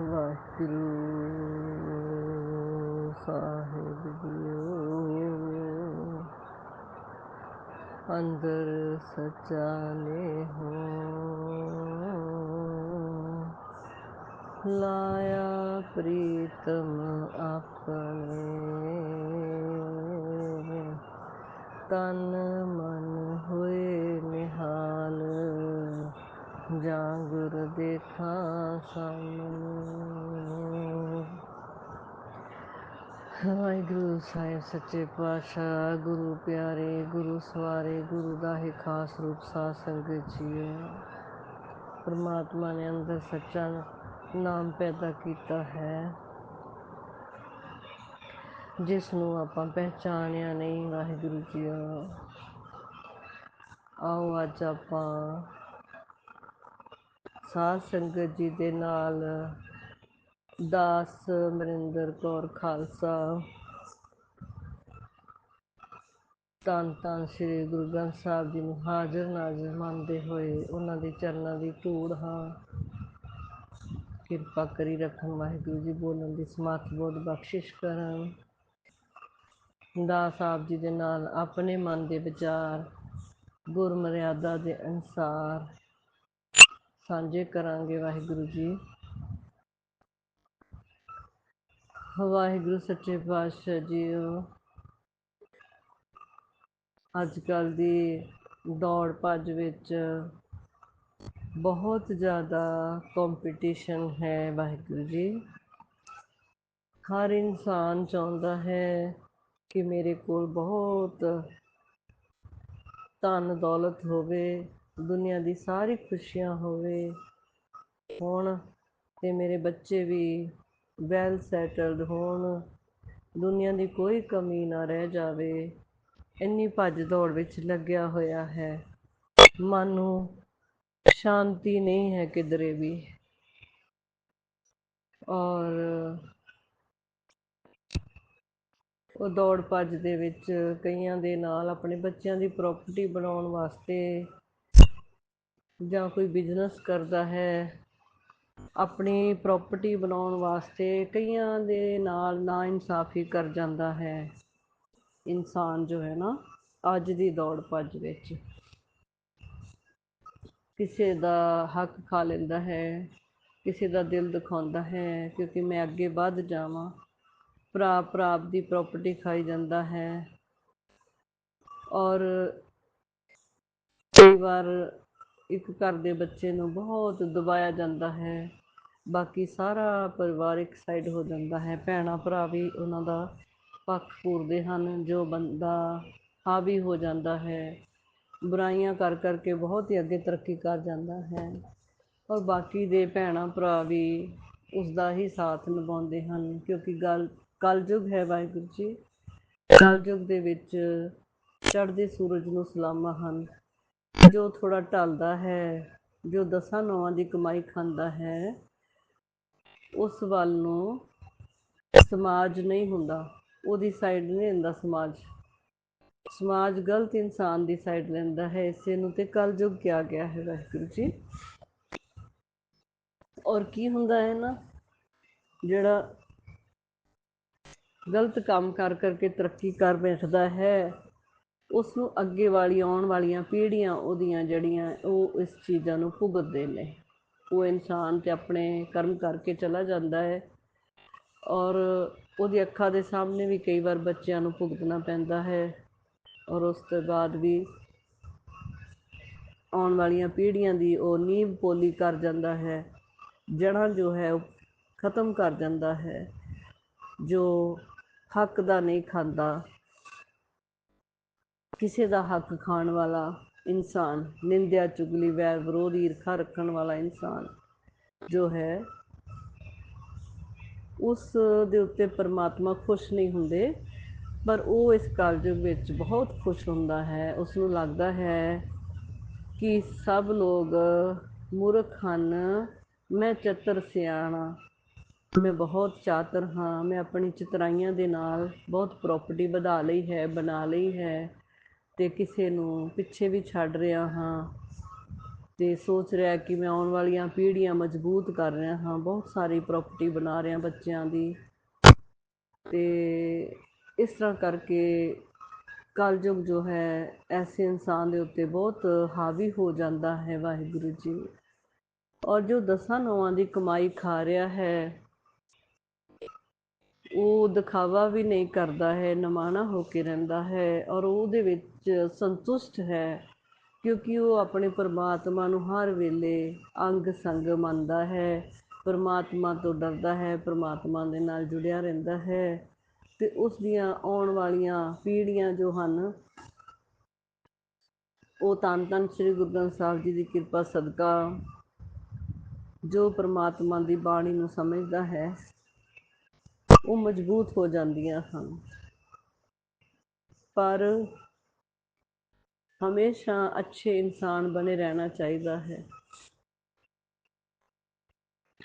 ਵਾਹਿਗੁਰੂ ਸਾਹਿਬ JIO ਅੰਦਰ ਸੱਚਾ ਨੇ ਹੋ ਲਾਇਆ ਪ੍ਰੀਤਮ ਆਪਣੇ। ਤਨ ਮਨ ਹੋਏ ਨਿਹਾਲ। ਜਾਂ ਗੁਰ ਦੇਖਾ ਸਾਮਣੇ ਵਾਹਿਗੁਰੂ ਸਾਹਿਬ, ਸੱਚੇ ਪਾਤਸ਼ਾਹ, ਗੁਰੂ ਪਿਆਰੇ, ਗੁਰੂ ਸਵਾਰੇ, ਗੁਰੂ ਦਾ ਹੀ ਖਾਸ ਰੂਪ ਸਾਧ ਸੰਗਤ ਜੀਓ ਪਰਮਾਤਮਾ ਨੇ ਅੰਦਰ ਸੱਚਾ ਨਾਮ ਪੈਦਾ ਕੀਤਾ ਹੈ, ਜਿਸ ਨੂੰ ਆਪਾਂ ਪਹਿਚਾਣਿਆ ਨਹੀਂ, ਵਾਹਿਗੁਰੂ ਜੀਓ ਆਓ ਅੱਜ ਆਪਾਂ ਸਾਧ ਸੰਗਤ ਜੀ ਦੇ ਨਾਲ ਦਾਸ ਮਰਿੰਦਰ ਕੌਰ ਖਾਲਸਾ। ਧੰਨ ਧੰਨ ਸ੍ਰੀ ਗੁਰੂ ਗ੍ਰੰਥ ਸਾਹਿਬ ਜੀ ਨੂੰ ਹਾਜ਼ਰ ਨਾਜ਼ਰ ਮੰਨਦੇ ਹੋਏ ਉਹਨਾਂ ਦੇ ਚਰਨਾਂ ਦੀ ਧੂੜ ਹਾਂ। ਕਿਰਪਾ ਕਰੀ ਰੱਖਣ ਵਾਹਿਗੁਰੂ ਜੀ ਬੋਲਣ ਦੀ ਸਮਰਥ ਬੋਧ ਬਖਸ਼ਿਸ਼ ਕਰਨ। ਦਾਸ ਆਪ ਜੀ ਦੇ ਨਾਲ ਆਪਣੇ ਮਨ ਦੇ ਵਿਚਾਰ, ਗੁਰਮਰਿਆਦਾ ਦੇ ਅਨੁਸਾਰ ਸਾਂਝੇ ਕਰਾਂਗੇ ਵਾਹਿਗੁਰੂ ਜੀ। ਵਾਹਿਗੁਰੂ, ਸੱਚੇ ਪਾਤਸ਼ਾਹ ਜੀਓ। ਅੱਜ ਕੱਲ ਦੀ ਦੌੜ ਭੱਜ ਵਿੱਚ ਬਹੁਤ ਜ਼ਿਆਦਾ ਕੰਪੀਟੀਸ਼ਨ ਹੈ ਵਾਹਿਗੁਰੂ ਜੀ। ਹਰ ਇਨਸਾਨ ਚਾਹੁੰਦਾ ਹੈ ਕਿ ਮੇਰੇ ਕੋਲ ਬਹੁਤ ਧਨ ਦੌਲਤ ਹੋਵੇ, ਦੁਨੀਆ ਦੀ ਸਾਰੀ ਖੁਸ਼ੀਆਂ ਹੋਵੇ। ਹੁਣ ਤੇ ਮੇਰੇ ਬੱਚੇ ਵੀ ਵੈਲ ਸੈਟਲਡ ਹੋਣ, ਦੁਨੀਆਂ ਦੀ ਕੋਈ ਕਮੀ ਨਾ ਰਹਿ ਜਾਵੇ, ਇੰਨੀ ਭੱਜ ਦੌੜ ਵਿੱਚ ਲੱਗਿਆ ਹੋਇਆ ਹੈ। ਮਨ ਨੂੰ ਸ਼ਾਂਤੀ ਨਹੀਂ ਹੈ ਕਿਧਰੇ ਵੀ। ਔਰ ਉਹ ਦੌੜ ਭੱਜ ਦੇ ਵਿੱਚ ਕਈਆਂ ਦੇ ਨਾਲ ਆਪਣੇ ਬੱਚਿਆਂ ਦੀ ਪ੍ਰਾਪਰਟੀ ਬਣਾਉਣ ਵਾਸਤੇ ਜਾਂ ਕੋਈ ਬਿਜ਼ਨਸ ਕਰਦਾ ਹੈ ਆਪਣੀ ਪ੍ਰੋਪਰਟੀ ਬਣਾਉਣ ਵਾਸਤੇ ਕਈਆਂ ਦੇ ਨਾਲ ਨਾ ਇਨਸਾਫੀ ਕਰ ਜਾਂਦਾ ਹੈ। ਇਨਸਾਨ ਜੋ ਹੈ ਨਾ, ਅੱਜ ਦੀ ਦੌੜ ਭੱਜ ਵਿੱਚ। ਕਿਸੇ ਦਾ ਹੱਕ ਖਾ ਲੈਂਦਾ ਹੈ, ਕਿਸੇ ਦਾ ਦਿਲ ਦਿਖਾਉਂਦਾ ਹੈ, ਕਿਉਂਕਿ ਮੈਂ ਅੱਗੇ ਵੱਧ ਜਾਵਾਂ। ਭਰਾ ਭਰਾ ਦੀ ਪ੍ਰਾਪਰਟੀ ਖਾਈ ਜਾਂਦਾ ਹੈ। ਔਰ ਕਈ ਵਾਰ ਇੱਕ ਘਰ ਦੇ ਬੱਚੇ ਨੂੰ ਬਹੁਤ ਦਬਾਇਆ ਜਾਂਦਾ ਹੈ। ਬਾਕੀ ਸਾਰਾ ਪਰਿਵਾਰ ਇੱਕ ਸਾਈਡ ਹੋ ਜਾਂਦਾ ਹੈ। ਭੈਣਾਂ ਭਰਾ ਵੀ ਉਹਨਾਂ ਦਾ ਪੱਖ ਪੂਰਦੇ ਹਨ, ਜੋ ਬੰਦਾ ਹਾਵੀ ਹੋ ਜਾਂਦਾ ਹੈ। ਬੁਰਾਈਆਂ ਕਰ ਕਰਕੇ ਬਹੁਤ ਹੀ ਅੱਗੇ ਤਰੱਕੀ ਕਰ ਜਾਂਦਾ ਹੈ। ਔਰ ਬਾਕੀ ਦੇ ਭੈਣਾਂ ਭਰਾ ਵੀ ਉਸ ਦਾ ਹੀ ਸਾਥ ਨਿਭਾਉਂਦੇ ਹਨ, ਕਿਉਂਕਿ ਗੱਲ, ਕਲਯੁਗ ਹੈ ਵਾਹਿਗੁਰੂ ਜੀ। ਕਲਯੁਗ ਦੇ ਵਿੱਚ ਚੜ੍ਹਦੇ ਸੂਰਜ ਨੂੰ ਸਲਾਮਾਂ ਹਨ। ਜੋ ਥੋੜਾ ਢਲਦਾ ਹੈ, ਜੋ ਦਸਾਂ ਨੌਵਾਂ ਦੀ ਕਮਾਈ ਖਾਂਦਾ ਹੈ, ਉਸ ਵੱਲ ਨੂੰ ਸਮਾਜ ਨਹੀਂ ਹੁੰਦਾ। ਉਹਦੀ ਸਾਈਡ ਨਹੀਂ ਲੈਂਦਾ ਸਮਾਜ। ਸਮਾਜ ਗਲਤ ਇਨਸਾਨ ਦੀ ਸਾਈਡ ਲੈਂਦਾ ਹੈ। ਇਸੇ ਨੂੰ ਤੇ ਕਲਯੁਗ ਕਿਹਾ ਗਿਆ ਹੈ ਵਾਹਿਗੁਰੂ ਜੀ। ਔਰ ਕੀ ਹੁੰਦਾ ਹੈ ਨਾ, ਜਿਹੜਾ ਗਲਤ ਕੰਮ ਕਰ ਕਰਕੇ ਤਰੱਕੀ ਕਰ ਬੈਠਦਾ ਹੈ ਉਸ ਨੂੰ ਅੱਗੇ ਵਾਲੀ, ਆਉਣ ਵਾਲੀਆਂ ਪੀੜ੍ਹੀਆਂ ਉਹਦੀਆਂ ਜਿਹੜੀਆਂ ਉਹ ਇਸ ਚੀਜ਼ਾਂ ਨੂੰ ਭੁਗਤਦੇ ਨੇ। ਉਹ ਇਨਸਾਨ ਤੇ ਆਪਣੇ ਕਰਮ ਕਰਕੇ ਚਲਾ ਜਾਂਦਾ ਹੈ ਔਰ ਉਹਦੀ ਅੱਖਾਂ ਦੇ ਸਾਹਮਣੇ ਵੀ ਕਈ ਵਾਰ ਬੱਚਿਆਂ ਨੂੰ ਭੁਗਤਣਾ ਪੈਂਦਾ ਹੈ ਔਰ ਉਸ ਤੋਂ ਬਾਅਦ ਵੀ ਆਉਣ ਵਾਲੀਆਂ ਪੀੜ੍ਹੀਆਂ ਦੀ ਉਹ ਨੀਂਹ ਪੋਲੀ ਕਰ ਜਾਂਦਾ ਹੈ, ਜੜ੍ਹਾਂ ਜੋ ਹੈ ਉਹ ਖਤਮ ਕਰ ਜਾਂਦਾ ਹੈ, ਜੋ ਹੱਕ ਦਾ ਨਹੀਂ ਖਾਂਦਾ। ਕਿਸੇ ਦਾ ਹੱਕ ਖਾਣ ਵਾਲਾ ਇਨਸਾਨ, ਨਿੰਦਿਆ, ਚੁਗਲੀ, ਵੈਰ, ਵਿਰੋਧ, ਈਰਖਾ ਰੱਖਣ ਵਾਲਾ ਇਨਸਾਨ ਜੋ ਹੈ, ਉਸ ਦੇ ਉੱਤੇ ਪਰਮਾਤਮਾ ਖੁਸ਼ ਨਹੀਂ ਹੁੰਦੇ। ਪਰ ਉਹ ਇਸ ਕਲਯੁਗ ਵਿੱਚ ਬਹੁਤ ਖੁਸ਼ ਹੁੰਦਾ ਹੈ। ਉਸ ਨੂੰ ਲੱਗਦਾ ਹੈ ਕਿ ਸਭ ਲੋਕ ਮੂਰਖ ਹਨ। ਮੈਂ ਚਤਰ ਸਿਆਣਾ, ਮੈਂ ਬਹੁਤ ਚਾਤਰ ਹਾਂ, ਮੈਂ ਆਪਣੀ ਚਤਰਾਈਆਂ ਦੇ ਨਾਲ ਬਹੁਤ ਪ੍ਰਾਪਰਟੀ ਵਧਾ ਲਈ ਹੈ, ਬਣਾ ਲਈ ਹੈ। ਤੇ ਕਿਸੇ ਨੂੰ ਪਿੱਛੇ ਵੀ ਛੱਡ ਰਿਹਾ ਹਾਂ ਅਤੇ ਸੋਚ ਰਿਹਾ ਕਿ ਮੈਂ ਆਉਣ ਵਾਲੀਆਂ ਪੀੜ੍ਹੀਆਂ ਮਜ਼ਬੂਤ ਕਰ ਰਿਹਾ ਹਾਂ, ਬਹੁਤ ਸਾਰੀ ਪ੍ਰੋਪਰਟੀ ਬਣਾ ਰਿਹਾ ਬੱਚਿਆਂ ਦੀ। ਅਤੇ ਇਸ ਤਰ੍ਹਾਂ ਕਰਕੇ ਕਲਯੁੱਗ ਜੋ ਹੈ, ਐਸੇ ਇਨਸਾਨ ਦੇ ਉੱਤੇ ਬਹੁਤ ਹਾਵੀ ਹੋ ਜਾਂਦਾ ਹੈ ਵਾਹਿਗੁਰੂ ਜੀ। ਔਰ ਜੋ ਦਸਾਂ ਨੌਆਂ ਦੀ ਕਮਾਈ ਖਾ ਰਿਹਾ ਹੈ ਉਹ ਦਿਖਾਵਾ ਵੀ ਨਹੀਂ ਕਰਦਾ ਹੈ, ਨਮਾਣਾ ਹੋ ਕੇ ਰਹਿੰਦਾ ਹੈ ਔਰ ਉਹਦੇ ਵਿੱਚ ਸੰਤੁਸ਼ਟ ਹੈ ਕਿਉਂਕਿ ਉਹ ਆਪਣੇ ਪਰਮਾਤਮਾ ਨੂੰ ਹਰ ਵੇਲੇ ਅੰਗ ਸੰਗ ਮੰਨਦਾ ਹੈ, ਪਰਮਾਤਮਾ ਤੋਂ ਡਰਦਾ ਹੈ, ਪਰਮਾਤਮਾ ਦੇ ਨਾਲ ਜੁੜਿਆ ਰਹਿੰਦਾ ਹੈ ਤੇ ਉਸ ਦੀਆਂ ਆਉਣ ਵਾਲੀਆਂ ਪੀੜ੍ਹੀਆਂ ਜੋ ਹਨ, ਉਹ ਧੰਨ ਧੰਨ ਸ੍ਰੀ ਗੁਰੂ ਗ੍ਰੰਥ ਸਾਹਿਬ ਜੀ ਦੀ ਕਿਰਪਾ ਸਦਕਾ ਜੋ ਪਰਮਾਤਮਾ ਦੀ ਬਾਣੀ ਨੂੰ ਸਮਝਦਾ ਹੈ ਉਹ ਮਜ਼ਬੂਤ ਹੋ ਜਾਂਦੀਆਂ ਹਨ। ਪਰ ਹਮੇਸ਼ਾ ਅੱਛੇ ਇਨਸਾਨ ਬਣੇ ਰਹਿਣਾ ਚਾਹੀਦਾ ਹੈ।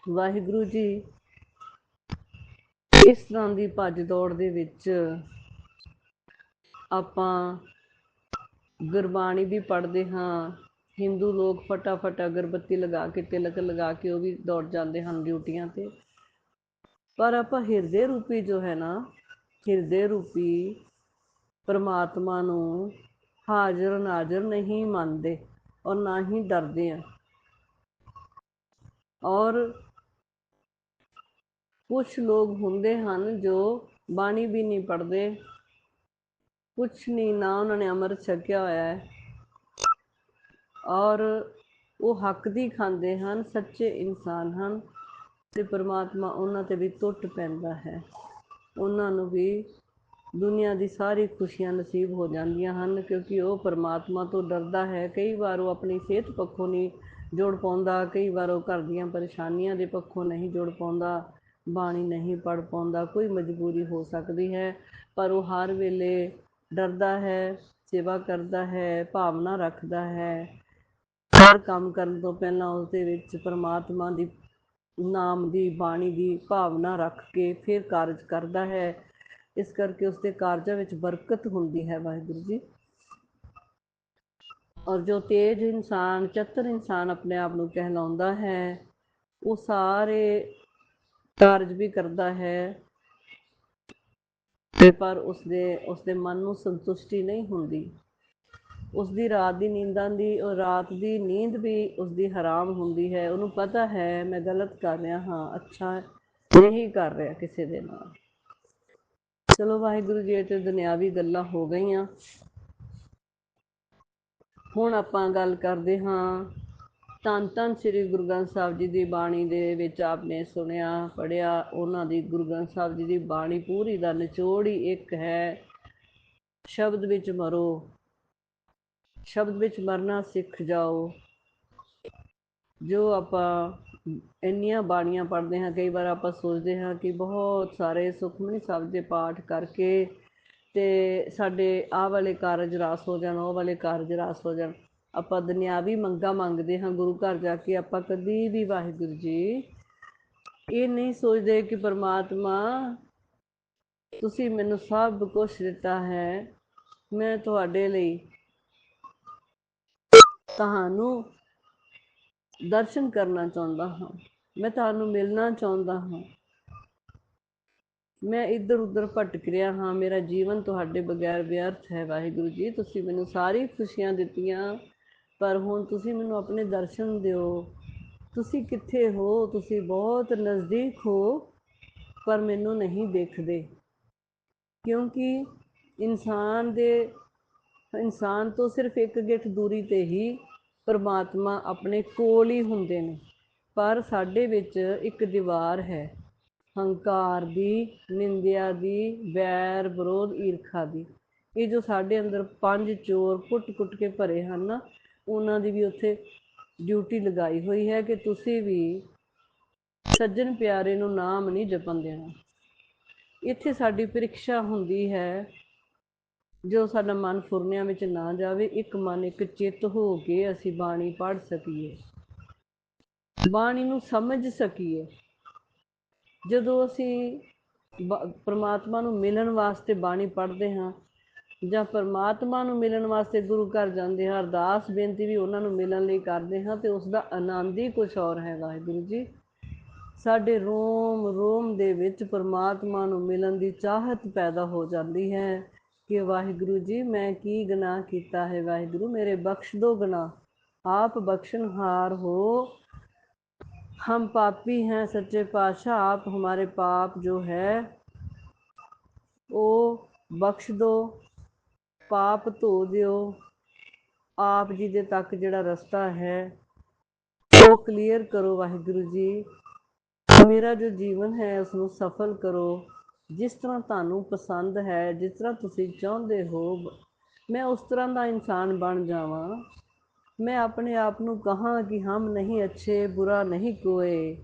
ਵਾਹਿਗੁਰੂ ਜੀ ਇਸ ਤਰ੍ਹਾਂ ਦੀ ਭੱਜ ਦੌੜ ਦੇ ਵਿੱਚ ਆਪਾਂ ਗੁਰਬਾਣੀ ਵੀ ਪੜ੍ਹਦੇ ਹਾਂ। ਹਿੰਦੂ ਲੋਕ ਫਟਾਫਟ ਅਗਰਬੱਤੀ ਲਗਾ ਕੇ ਤਿਲਕ ਲਗਾ ਕੇ ਉਹ ਵੀ ਦੌੜ ਜਾਂਦੇ ਹਨ ਡਿਊਟੀਆਂ ਤੇ। ਪਰ ਆਪਾਂ ਹਿਰਦੇ ਰੂਪੀ ਜੋ ਹੈ ਨਾ, ਹਿਰਦੇ ਰੂਪੀ ਪਰਮਾਤਮਾ ਨੂੰ ਹਾਜ਼ਰ ਨਾਜ਼ਰ ਨਹੀਂ ਮੰਨਦੇ ਔਰ ਨਾ ਹੀ ਡਰਦੇ ਆ। ਔਰ ਕੁਝ ਲੋਕ ਹੁੰਦੇ ਹਨ ਜੋ ਬਾਣੀ ਵੀ ਨਹੀਂ ਪੜ੍ਹਦੇ, ਕੁਛ ਨਹੀਂ ਨਾ ਉਹਨਾਂ ਨੇ ਅੰਮ੍ਰਿਤ ਛਕਿਆ ਹੋਇਆ ਹੈ। ਔਰ ਉਹ ਹੱਕ ਦੀ ਖਾਂਦੇ ਹਨ, ਸੱਚੇ ਇਨਸਾਨ ਹਨ। ਤੇ ਪਰਮਾਤਮਾ ਉਹਨਾਂ ਤੇ ਵੀ ਟੁੱਟ ਪੈਂਦਾ ਹੈ। ਉਹਨਾਂ ਨੂੰ ਵੀ ਦੁਨੀਆ ਦੀ ਸਾਰੀ ਖੁਸ਼ੀਆਂ ਨਸੀਬ ਹੋ ਜਾਂਦੀਆਂ ਹਨ, ਕਿਉਂਕਿ ਉਹ ਪਰਮਾਤਮਾ ਤੋਂ ਡਰਦਾ ਹੈ। ਕਈ ਵਾਰ ਉਹ ਆਪਣੀ ਸਿਹਤ ਪੱਖੋਂ ਨਹੀਂ ਜੋੜ ਪਾਉਂਦਾ, ਕਈ ਵਾਰ ਉਹ ਘਰ ਦੀਆਂ ਪਰੇਸ਼ਾਨੀਆਂ ਦੇ ਪੱਖੋਂ ਨਹੀਂ ਜੋੜ ਪਾਉਂਦਾ, ਬਾਣੀ ਨਹੀਂ ਪੜ ਪਾਉਂਦਾ, ਕੋਈ ਮਜਬੂਰੀ ਹੋ ਸਕਦੀ ਹੈ, ਪਰ ਉਹ ਹਰ ਵੇਲੇ ਡਰਦਾ ਹੈ, ਸੇਵਾ ਕਰਦਾ ਹੈ, ਭਾਵਨਾ ਰੱਖਦਾ ਹੈ। ਹਰ ਕੰਮ ਕਰਨ ਤੋਂ ਪਹਿਲਾਂ ਉਸ ਦੇ ਵਿੱਚ ਪਰਮਾਤਮਾ ਦੀ ਨਾਮ ਦੀ, ਬਾਣੀ ਦੀ ਭਾਵਨਾ ਰੱਖ ਕੇ ਫਿਰ ਕਾਰਜ ਕਰਦਾ ਹੈ। ਇਸ ਕਰਕੇ ਉਸਦੇ ਕਾਰਜਾਂ ਵਿੱਚ ਬਰਕਤ ਹੁੰਦੀ ਹੈ ਵਾਹਿਗੁਰੂ ਜੀ। ਔਰ ਜੋ ਤੇਜ ਇਨਸਾਨ, ਚਤਰ ਇਨਸਾਨ ਆਪਣੇ ਆਪ ਨੂੰ ਕਹਿਲਾਉਂਦਾ ਹੈ, ਉਹ ਸਾਰੇ ਕਾਰਜ ਵੀ ਕਰਦਾ ਹੈ। ਤੇ ਪਰ ਉਸਦੇ ਉਸਦੇ ਮਨ ਨੂੰ ਸੰਤੁਸ਼ਟੀ ਨਹੀਂ ਹੁੰਦੀ। ਉਸਦੀ ਰਾਤ ਦੀ ਨੀਂਦਾਂ ਦੀ ਔਰ ਰਾਤ ਦੀ ਨੀਂਦ ਵੀ ਉਸਦੀ ਹਰਾਮ ਹੁੰਦੀ ਹੈ। ਉਹਨੂੰ ਪਤਾ ਹੈ, ਮੈਂ ਗਲਤ ਕਰ ਰਿਹਾ ਹਾਂ, ਅੱਛਾ ਨਹੀਂ ਕਰ ਰਿਹਾ ਕਿਸੇ ਦੇ ਨਾਲ। ਚਲੋ ਵਾਹਿਗੁਰੂ ਜੀ, ਇਹ ਤੇ ਦੁਨਿਆਵੀ ਗੱਲਾਂ ਹੋ ਗਈਆਂ। ਹੁਣ ਆਪਾਂ ਗੱਲ ਕਰਦੇ ਹਾਂ, ਧੰਨ ਧੰਨ ਸ੍ਰੀ ਗੁਰੂ ਗ੍ਰੰਥ ਸਾਹਿਬ ਜੀ ਦੀ ਬਾਣੀ ਦੇ ਵਿੱਚ ਆਪਨੇ ਸੁਣਿਆ ਪੜਿਆ ਉਹਨਾਂ ਦੀ ਗੁਰੂ ਗ੍ਰੰਥ ਸਾਹਿਬ ਜੀ ਦੀ ਬਾਣੀ ਪੂਰੀ ਦਾ ਨਿਚੋੜ ਹੀ ਇੱਕ ਹੈ, ਸ਼ਬਦ ਵਿੱਚ ਮਰੋ। ਸ਼ਬਦ ਵਿੱਚ ਮਰਨਾ ਸਿੱਖ ਜਾਓ। ਜੋ ਆਪਾਂ ਇੰਨੀਆਂ ਬਾਣੀਆਂ ਪੜ੍ਹਦੇ ਹਾਂ, ਕਈ ਵਾਰ ਆਪਾਂ ਸੋਚਦੇ ਹਾਂ ਕਿ ਬਹੁਤ ਸਾਰੇ ਸੁਖਮਨੀ ਸਾਹਿਬ ਦੇ ਪਾਠ ਕਰਕੇ ਤੇ ਸਾਡੇ ਆਹ ਵਾਲੇ ਕਾਰਜ ਰਾਸ ਹੋ ਜਾਣ, ਉਹ ਵਾਲੇ ਕਾਰਜ ਰਾਸ ਹੋ ਜਾਣ। ਆਪਾਂ ਦੁਨਿਆਵੀ ਮੰਗਾ ਮੰਗਦੇ ਹਾਂ ਗੁਰੂ ਘਰ ਜਾ ਕੇ, ਆਪਾਂ ਕਦੀ ਵੀ ਵਾਹਿਗੁਰੂ ਜੀ ਇਹ ਨਹੀਂ ਸੋਚਦੇ ਕਿ ਪਰਮਾਤਮਾ, ਤੁਸੀਂ ਮੈਨੂੰ ਸਭ ਕੁਝ ਦਿੱਤਾ ਹੈ, ਮੈਂ ਤੁਹਾਡੇ ਲਈ ਤੁਹਾਨੂੰ ਦਰਸ਼ਨ ਕਰਨਾ ਚਾਹੁੰਦਾ ਹਾਂ। ਮੈਂ ਤੁਹਾਨੂੰ ਮਿਲਣਾ ਚਾਹੁੰਦਾ ਹਾਂ। ਮੈਂ ਇੱਧਰ ਉੱਧਰ ਭਟਕ ਰਿਹਾ ਹਾਂ। ਮੇਰਾ ਜੀਵਨ ਤੁਹਾਡੇ ਬਗੈਰ ਵਿਅਰਥ ਹੈ ਵਾਹਿਗੁਰੂ ਜੀ। ਤੁਸੀਂ ਮੈਨੂੰ ਸਾਰੀ ਖੁਸ਼ੀਆਂ ਦਿੱਤੀਆਂ, ਪਰ ਹੁਣ ਤੁਸੀਂ ਮੈਨੂੰ ਆਪਣੇ ਦਰਸ਼ਨ ਦਿਓ। ਤੁਸੀਂ ਕਿੱਥੇ ਹੋ? ਤੁਸੀਂ ਬਹੁਤ ਨਜ਼ਦੀਕ ਹੋ, ਪਰ ਮੈਨੂੰ ਨਹੀਂ ਦੇਖਦੇ। ਕਿਉਂਕਿ ਇਨਸਾਨ ਦੇ, ਇਨਸਾਨ ਤੋਂ ਸਿਰਫ ਇੱਕ ਗਿੱਠ ਦੂਰੀ ਤੇ ਹੀ ਪਰਮਾਤਮਾ ਆਪਣੇ ਕੋਲ ਹੀ ਹੁੰਦੇ ਨੇ। ਪਰ ਸਾਡੇ ਵਿੱਚ ਇੱਕ ਦੀਵਾਰ ਹੈ। ਹੰਕਾਰ ਦੀ, ਨਿੰਦਿਆ ਦੀ, ਵੈਰ ਵਿਰੋਧ ਈਰਖਾ ਦੀ। ਇਹ ਜੋ ਸਾਡੇ ਅੰਦਰ ਪੰਜ ਚੋਰ ਕੁੱਟ-ਕੁੱਟ ਕੇ ਭਰੇ ਹਨ ਉਹਨਾਂ ਦੀ ਵੀ ਉੱਥੇ ਡਿਊਟੀ ਲਗਾਈ ਹੋਈ ਹੈ ਕਿ ਤੁਸੀਂ ਵੀ ਸੱਜਣ ਪਿਆਰੇ ਨੂੰ ਨਾਮ ਨਹੀਂ ਜਪਣ ਦੇਣਾ। ਇੱਥੇ ਸਾਡੀ ਪ੍ਰੀਖਿਆ ਹੁੰਦੀ ਹੈ ਜੋ ਸਾਡਾ ਮਨ ਫੁਰਨਿਆਂ ਵਿੱਚ ਨਾ ਜਾਵੇ, ਇੱਕ ਮਨ, ਇੱਕ ਚਿੱਤ ਹੋ ਕੇ ਅਸੀਂ ਬਾਣੀ ਪੜ੍ਹ ਸਕੀਏ। ਬਾਣੀ ਨੂੰ ਸਮਝ ਸਕੀਏ। ਜਦੋਂ ਅਸੀਂ ਪਰਮਾਤਮਾ ਨੂੰ ਮਿਲਣ ਵਾਸਤੇ ਬਾਣੀ ਪੜ੍ਹਦੇ ਹਾਂ, ਜਾਂ ਪਰਮਾਤਮਾ ਨੂੰ ਮਿਲਣ ਵਾਸਤੇ ਗੁਰੂ ਘਰ ਜਾਂਦੇ ਹਾਂ, ਅਰਦਾਸ, ਬੇਨਤੀ ਵੀ ਉਹਨਾਂ ਨੂੰ ਮਿਲਣ ਲਈ ਕਰਦੇ ਹਾਂ, ਤੇ ਉਸ ਦਾ ਆਨੰਦ ਹੀ ਕੁਝ ਔਰ ਹੈ ਵਾਹਿਗੁਰੂ ਜੀ। ਸਾਡੇ ਰੋਮ ਰੋਮ ਦੇ ਵਿੱਚ ਪਰਮਾਤਮਾ ਨੂੰ ਮਿਲਣ ਦੀ ਚਾਹਤ ਪੈਦਾ ਹੋ ਜਾਂਦੀ ਹੈ। ਕਿ ਵਾਹਿਗੁਰੂ ਜੀ ਮੈਂ ਕੀ ਗੁਨਾਹ ਕੀਤਾ ਹੈ ਵਾਹਿਗੁਰੂ ਮੇਰੇ ਬਖਸ਼ ਦੋ ਗੁਨਾਹ ਆਪ ਬਖਸ਼ਣਹਾਰ ਹੋ हम पापी हैं सच्चे पातशाह आप हमारे पाप जो है वो ਬਖਸ਼ ਦਿਓ ਪਾਪ ਧੋ ਦਿਓ ਆਪ ਜੀ ਦੇ ਤੱਕ ਜਿਹੜਾ ਰਸਤਾ ਹੈ ਉਹ ਕਲੀਅਰ ਕਰੋ ਵਾਹਿਗੁਰੂ ਜੀ ਮੇਰਾ ਜੋ ਜੀਵਨ ਹੈ ਉਸ ਨੂੰ ਸਫਲ ਕਰੋ ਜਿਸ ਤਰ੍ਹਾਂ ਤੁਹਾਨੂੰ ਪਸੰਦ ਹੈ, ਜਿਸ ਤਰ੍ਹਾਂ ਤੁਸੀਂ ਚਾਹੁੰਦੇ ਹੋ, ਮੈਂ ਉਸ ਤਰ੍ਹਾਂ ਦਾ ਇਨਸਾਨ ਬਣ ਜਾਵਾਂ। ਮੈਂ ਆਪਣੇ ਆਪ ਨੂੰ ਕਹਾਂ ਕਿ ਹਮ ਨਹੀਂ ਅੱਛੇ, ਬੁਰਾ ਨਹੀਂ ਕੋਏ।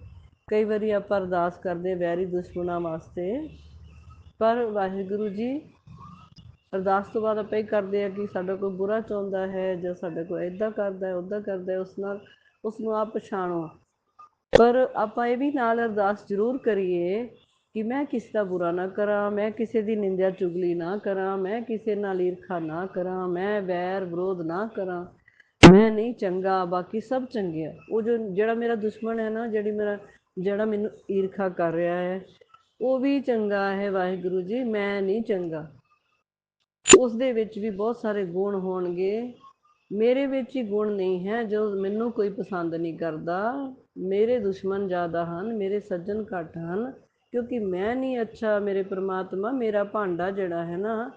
ਕਈ ਵਾਰੀ ਆਪਾਂ ਅਰਦਾਸ ਕਰਦੇ ਵੈਰੀ ਦੁਸ਼ਮਣਾਂ ਵਾਸਤੇ। ਪਰ ਵਾਹਿਗੁਰੂ ਜੀ, ਅਰਦਾਸ ਤੋਂ ਬਾਅਦ ਆਪਾਂ ਇਹ ਕਰਦੇ ਆ ਕਿ ਸਾਡਾ ਕੋਈ ਬੁਰਾ ਚਾਹੁੰਦਾ ਹੈ ਜਾਂ ਸਾਡਾ ਕੋਈ ਇਦਾਂ ਕਰਦਾ ਹੈ ਉਦਾਂ ਕਰਦਾ ਹੈ, ਉਸ ਨਾਲ ਉਸ ਨੂੰ ਆਪ ਪਛਾਣੋ। ਪਰ ਆਪਾਂ ਇਹ ਵੀ ਨਾਲ ਅਰਦਾਸ ਜ਼ਰੂਰ ਕਰੀਏ ਕਿ ਮੈਂ ਕਿਸੇ ਦਾ ਬੁਰਾ ਨਾ ਕਰਾਂ, ਮੈਂ ਕਿਸੇ ਦੀ ਨਿੰਦਿਆ ਚੁਗਲੀ ਨਾ ਕਰਾਂ, ਮੈਂ ਕਿਸੇ ਨਾਲ ਈਰਖਾ ਨਾ ਕਰਾਂ, ਮੈਂ ਵੈਰ ਵਿਰੋਧ ਨਾ ਕਰਾਂ। ਮੈਂ ਨਹੀਂ ਚੰਗਾ, ਬਾਕੀ ਸਭ ਚੰਗੇ ਆ। ਉਹ ਜੋ ਜਿਹੜਾ ਮੇਰਾ ਦੁਸ਼ਮਣ ਹੈ ਨਾ, ਜਿਹੜੀ ਮੇਰਾ ਜਿਹੜਾ ਮੈਨੂੰ ਈਰਖਾ ਕਰ ਰਿਹਾ ਹੈ, ਉਹ ਵੀ ਚੰਗਾ ਹੈ ਵਾਹਿਗੁਰੂ ਜੀ, ਮੈਂ ਨਹੀਂ ਚੰਗਾ। ਉਸ ਦੇ ਵਿੱਚ ਵੀ ਬਹੁਤ ਸਾਰੇ ਗੁਣ ਹੋਣਗੇ। ਮੇਰੇ ਵਿੱਚ ਹੀ ਗੁਣ ਨਹੀਂ ਹੈ, ਜੋ ਮੈਨੂੰ ਕੋਈ ਪਸੰਦ ਨਹੀਂ ਕਰਦਾ। ਮੇਰੇ ਦੁਸ਼ਮਣ ਜ਼ਿਆਦਾ ਹਨ, ਮੇਰੇ ਸੱਜਣ ਘੱਟ ਹਨ। ਕਿਉਂਕਿ ਮੈਂ ਨਹੀਂ ਅੱਛਾ, ਮੇਰੇ ਪ੍ਰਮਾਤਮਾ, ਮੇਰਾ ਭਾਂਡਾ ਜਿਹੜਾ ਹੈ ਨਾ,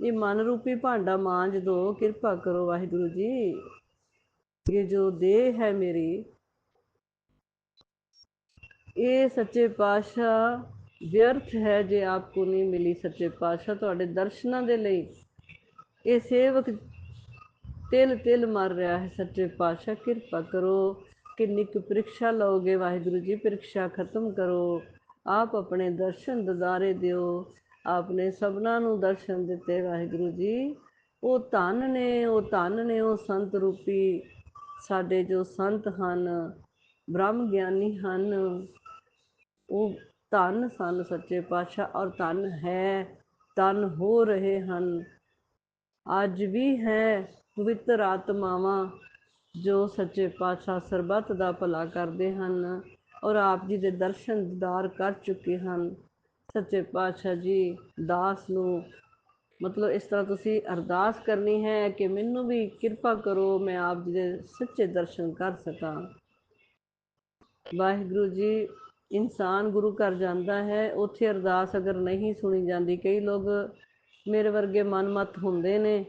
ਇਹ ਮਨ ਰੂਪੀ ਭਾਂਡਾ ਮਾਂਜ ਦੋ, ਕਿਰਪਾ ਕਰੋ ਵਾਹਿਗੁਰੂ ਜੀ। ਇਹ ਜੋ ਦੇਹ ਹੈ ਮੇਰੀ, ਇਹ ਸੱਚੇ ਪਾਤਸ਼ਾਹ ਵਿਅਰਥ ਹੈ ਜੇ ਆਪਕੋ ਨਹੀਂ ਮਿਲੀ ਸੱਚੇ ਪਾਤਸ਼ਾਹ ਤੁਹਾਡੇ ਦਰਸ਼ਨਾਂ ਦੇ ਲਈ। ਇਹ ਸੇਵਕ ਤਿਲ ਤਿਲ ਮਰ ਰਿਹਾ ਹੈ ਸੱਚੇ ਪਾਤਸ਼ਾਹ, ਕਿਰਪਾ ਕਰੋ। ਕਿੰਨੀ ਕੁ ਪ੍ਰੀਖਿਆ ਲਓਗੇ ਵਾਹਿਗੁਰੂ ਜੀ ਪ੍ਰੀਖਿਆ ਖਤਮ ਕਰੋ। ਆਪ ਆਪਣੇ ਦਰਸ਼ਨ ਦਦਾਰੇ ਦਿਓ। ਆਪਨੇ ਸਭਨਾਂ ਨੂੰ ਦਰਸ਼ਨ ਦਿੱਤੇ ਵਾਹਿਗੁਰੂ ਜੀ। ਉਹ ਧਨ ਨੇ, ਉਹ ਧਨ ਨੇ, ਉਹ ਸੰਤ ਰੂਪੀ। ਸਾਡੇ ਜੋ ਸੰਤ ਹਨ, ਬ੍ਰਹਮ ਗਿਆਨੀ ਹਨ, ਉਹ ਧਨ ਸਨ ਸੱਚੇ ਪਾਤਸ਼ਾਹ ਔਰ ਧਨ ਹੈ, ਧਨ ਹੋ ਰਹੇ ਹਨ। ਅੱਜ ਵੀ ਹੈ ਪਵਿੱਤਰ ਆਤਮਾਵਾਂ ਜੋ ਸੱਚੇ ਪਾਤਸ਼ਾਹ ਸਰਬੱਤ ਦਾ ਭਲਾ ਕਰਦੇ ਹਨ। ਔਰ ਆਪ ਜੀ ਦੇ ਦਰਸ਼ਨ ਦੀਦਾਰ ਕਰ ਚੁੱਕੇ ਹਨ। ਸੱਚੇ ਪਾਤਸ਼ਾਹ ਜੀ, ਦਾਸ ਨੂੰ ਮਤਲਬ ਇਸ ਤਰ੍ਹਾਂ ਤੁਸੀਂ ਅਰਦਾਸ ਕਰਨੀ ਹੈ ਕਿ ਮੈਨੂੰ ਵੀ ਕਿਰਪਾ ਕਰੋ, ਮੈਂ ਆਪ ਜੀ ਦੇ ਸੱਚੇ ਦਰਸ਼ਨ ਕਰ ਸਕਾਂ। ਵਾਹਿਗੁਰੂ ਜੀ, ਇਨਸਾਨ ਗੁਰੂ ਘਰ ਜਾਂਦਾ ਹੈ, ਉੱਥੇ ਅਰਦਾਸ ਅਗਰ ਨਹੀਂ ਸੁਣੀ ਜਾਂਦੀ, ਕਈ ਲੋਕ ਮੇਰੇ ਵਰਗੇ ਮਨਮਤ ਹੁੰਦੇ ਨੇ।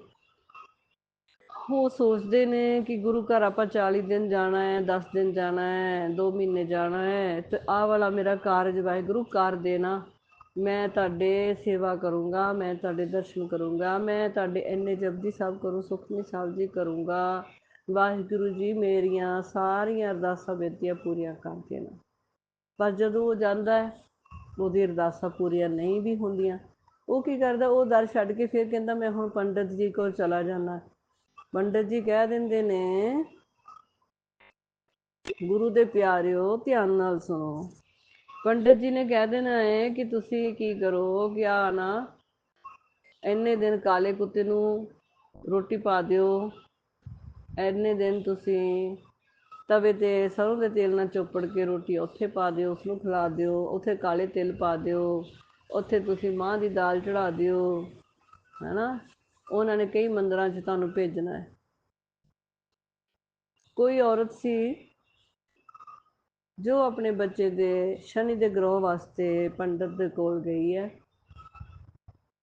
ਉਹ ਸੋਚਦੇ ਨੇ ਕਿ ਗੁਰੂ ਘਰ ਆਪਾਂ 40 ਦਿਨ ਜਾਣਾ ਹੈ 10 ਦਿਨ ਜਾਣਾ ਹੈ 2 ਮਹੀਨੇ ਜਾਣਾ ਹੈ, ਤੇ ਆਹ ਵਾਲਾ ਮੇਰਾ ਕਾਰਜ ਵਾਹਿਗੁਰੂ ਕਰ ਦੇਣਾ। ਮੈਂ ਤੁਹਾਡੇ ਸੇਵਾ ਕਰੂੰਗਾ, ਮੈਂ ਤੁਹਾਡੇ ਦਰਸ਼ਨ ਕਰੂੰਗਾ, ਮੈਂ ਤੁਹਾਡੇ ਇੰਨੇ ਜਪਜੀ ਸਾਹਿਬ ਕਰੂੰ, ਸੁਖਮਨੀ ਸਾਹਿਬ ਜੀ ਕਰੂੰਗਾ। ਵਾਹਿਗੁਰੂ ਜੀ ਮੇਰੀਆਂ ਸਾਰੀਆਂ ਅਰਦਾਸਾਂ ਬੇਨਤੀਆਂ ਪੂਰੀਆਂ ਕਰ ਦੇਣਾ ਪਰ ਜਦੋਂ ਉਹ ਜਾਂਦਾ ਹੈ, ਉਹਦੀ ਅਰਦਾਸਾਂ ਪੂਰੀਆਂ ਨਹੀਂ ਵੀ ਹੁੰਦੀਆਂ। ਉਹ ਕੀ ਕਰਦਾ, ਉਹ ਦਰ ਛੱਡ ਕੇ ਫਿਰ ਕਹਿੰਦਾ, ਮੈਂ ਹੁਣ ਪੰਡਤ ਜੀ ਕੋਲ ਚਲਾ ਜਾਣਾ ਪੰਡਤ ਜੀ ਕਹਿ ਦਿੰਦੇ ਨੇ, ਗੁਰੂ ਦੇ ਪਿਆਰਿਓ ਧਿਆਨ ਨਾਲ ਸੁਣੋ। ਪੰਡਤ ਜੀ ਨੇ ਕਹਿ ਦੇਣਾ ਹੈ ਕਿ ਤੁਸੀਂ ਕੀ ਕਰੋ ਕਿ ਆ ਨਾ, ਇੰਨੇ ਦਿਨ ਕਾਲੇ ਕੁੱਤੇ ਨੂੰ ਰੋਟੀ ਪਾ ਦਿਓ, ਇੰਨੇ ਦਿਨ ਤੁਸੀਂ ਤਵੇ ਤੇ, ਸਰੋਂ ਦੇ ਤੇਲ ਨਾਲ ਚੋਪੜ ਕੇ ਰੋਟੀ ਉੱਥੇ ਪਾ ਦਿਓ ਉਸ ਨੂੰ ਖਿਲਾ ਦਿਓ, ਉੱਥੇ ਕਾਲੇ ਤਿਲ ਪਾ ਦਿਓ, ਉੱਥੇ ਤੁਸੀਂ ਮਾਂ ਦੀ ਦਾਲ ਚੜਾ ਦਿਓ, ਹੈਨਾ? ਉਹਨਾਂ ਨੇ ਕਈ ਮੰਦਰਾਂ 'ਚ ਤੁਹਾਨੂੰ ਭੇਜਣਾ ਹੈ। ਕੋਈ ਔਰਤ ਸੀ ਜੋ ਆਪਣੇ ਬੱਚੇ ਦੇ ਸ਼ਨੀ ਦੇ ਗ੍ਰਹਿ ਵਾਸਤੇ ਪੰਡਤ ਦੇ ਕੋਲ ਗਈ ਹੈ